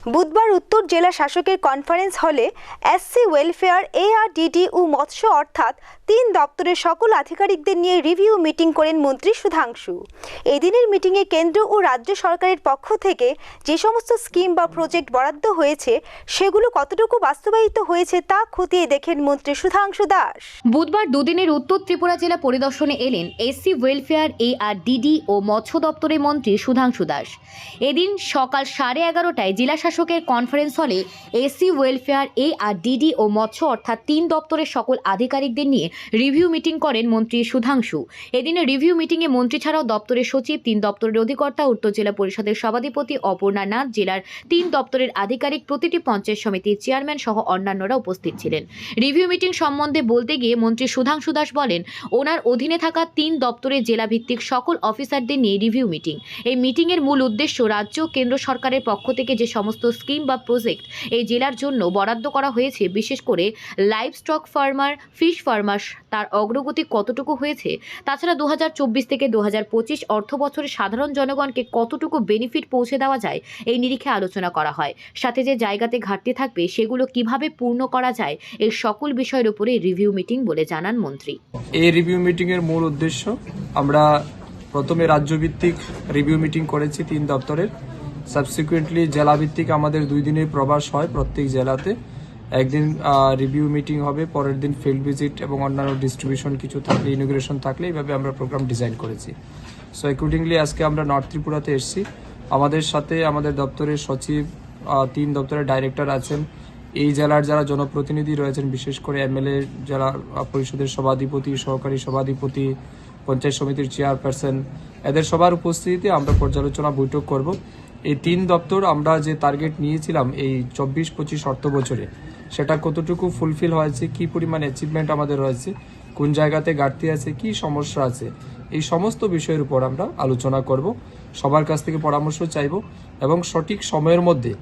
বুধবার উত্তর জেলা শাসকের কনফারেন্স হলে এসসি ওয়েলফেয়ার এআরডিডি ও মৎস্য অর্থাৎ তিন দপ্তরের সকল আধিকারিকদের নিয়ে রিভিউ মিটিং করেন মন্ত্রী সুধাংশু। এদিনের মিটিংয়ে কেন্দ্র ও রাজ্য সরকারের পক্ষ থেকে যে সমস্ত স্কিম বা প্রজেক্ট বরাদ্দ হয়েছে, সেগুলো কতটুকু বাস্তবায়িত হয়েছে তা খতিয়ে দেখেন মন্ত্রী সুধাংশু দাস। বুধবার দুদিনের উত্তর ত্রিপুরা জেলা পরিদর্শনে এলেন এসসি ওয়েলফেয়ার এআরডিডি ও মৎস্য দপ্তরের মন্ত্রী সুধাংশু দাস। এদিন সকাল সাড়ে এগারোটায় জেলা শাসকের কনফারেন্স হলে AC welfare A R DD ও মৎস্য অর্থাৎ তিন দপ্তরের সকল আধিকারিকদের নিয়ে রিভিউ মিটিং করেন মন্ত্রী সুধাংশু। এদিনের রিভিউ মিটিংয়ে মন্ত্রী ছাড়াও দপ্তরের সচিব, তিন দপ্তরের অধিকর্তা, উত্তর জেলা পরিষদের সভাধিপতি অপর্ণা নাথ, জেলার তিন দপ্তরের আধিকারিক, প্রতিটি পঞ্চায়েত সমিতির চেয়ারম্যান সহ অন্যান্যরা উপস্থিত ছিলেন। রিভিউ মিটিং সম্বন্ধে বলতে গিয়ে মন্ত্রী সুধাংশু দাস বলেন, ওনার অধীনে থাকা তিন দপ্তরের জেলাভিত্তিক সকল অফিসারদের নিয়ে রিভিউ মিটিং এই মিটিংয়ের মূল উদ্দেশ্য রাজ্য কেন্দ্র সরকারের পক্ষ থেকে যে সমস্ত স্কিম বা প্রজেক্ট এই জেলার জন্য বরাদ্দ করা হয়েছে, বিশেষ করে livestock farmer, fish farmer তার অগ্রগতি কতটুকু হয়েছে? তাছাড়া দু হাজার চব্বিশ থেকে দু অর্থ বছরে সাধারণ জনগণকে কতটুকু বেনিফিট পৌঁছে দেওয়া যায়, এই নিরিখে আলোচনা করা হয়। সাথে যে জায়গাতে ঘাটতি থাকবে, সেগুলো কীভাবে পূর্ণ করা যায় এই সকল বিষয়ের উপরে রিভিউ মিটিং বলে জানান মন্ত্রী। এই রিভিউ মিটিং এর মূল উদ্দেশ্য, আমরা প্রথমে রাজ্যভিত্তিক রিভিউ মিটিং করেছি তিন দপ্তরের। সাবসিকুয়েন্টলি জেলাভিত্তিক আমাদের দুই দিনের প্রবাস হয় প্রত্যেক জেলাতে। একদিন রিভিউ মিটিং হবে, পরের দিন ফিল্ড ভিজিট এবং অন্যান্য ডিস্ট্রিবিউশন কিছু থাকলে ইনোগ্রেশন থাকলে, এইভাবে আমরা প্রোগ্রাম ডিজাইন করেছি। সো অ্যাকর্ডিংলি আজকে আমরা নর্থ ত্রিপুরাতে এসেছি। আমাদের সাথে আমাদের দপ্তরের সচিব তিন দপ্তরের ডাইরেক্টর আছেন। এই জেলার যারা জনপ্রতিনিধি রয়েছেন, বিশেষ করে এমএলএ, জেলা পরিষদের সভাধিপতি, সহকারী সভাধিপতি, পঞ্চায়েত সমিতির চেয়ারপারসন এদের সবার উপস্থিতিতে আমরা পর্যালোচনা বৈঠক করব। এই তিন দপ্তর আমরা যে টার্গেট নিয়েছিলাম এই চব্বিশ, পঁচিশ অর্থ বছরে, সেটা কতটুকু ফুলফিল হয়েছে, কি পরিমাণ অ্যাচিভমেন্ট আমাদের রয়েছে, কোন জায়গাতে ঘাটতি আছে, কি সমস্যা আছে, এই সমস্ত বিষয়ের উপর আমরা আলোচনা করব। সবার কাছ থেকে পরামর্শ চাইব এবং সঠিক সময়ের মধ্যে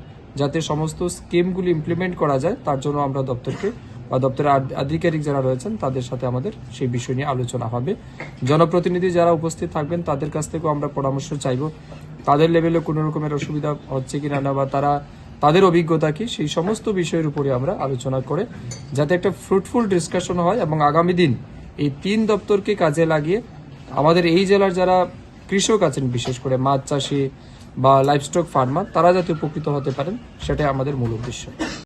যাতে সমস্ত স্কিমগুলি ইমপ্লিমেন্ট করা যায়, তার জন্য আমরা দপ্তরকে বা দপ্তরের আধিকারিক যারা রয়েছেন, তাদের সাথে আমাদের সেই বিষয় নিয়ে আলোচনা হবে। জনপ্রতিনিধি যারা উপস্থিত থাকবেন, তাদের কাছ থেকেও আমরা পরামর্শ চাইব। তাদের লেভেলে কোনো রকমের অসুবিধা হচ্ছে কিনা না, বা তারা, তাদের অভিজ্ঞতা কি, সেই সমস্ত বিষয়ের উপরে আমরা আলোচনা করে যাতে একটা ফ্রুটফুল ডিসকাশন হয় এবং আগামী দিন এই তিন দপ্তরকে কাজে লাগিয়ে আমাদের এই জেলার যারা কৃষক আছেন, বিশেষ করে মাছ চাষি বা লাইভস্টক ফার্মার তারা যাতে উপকৃত হতে পারেন, সেটাই আমাদের মূল উদ্দেশ্য।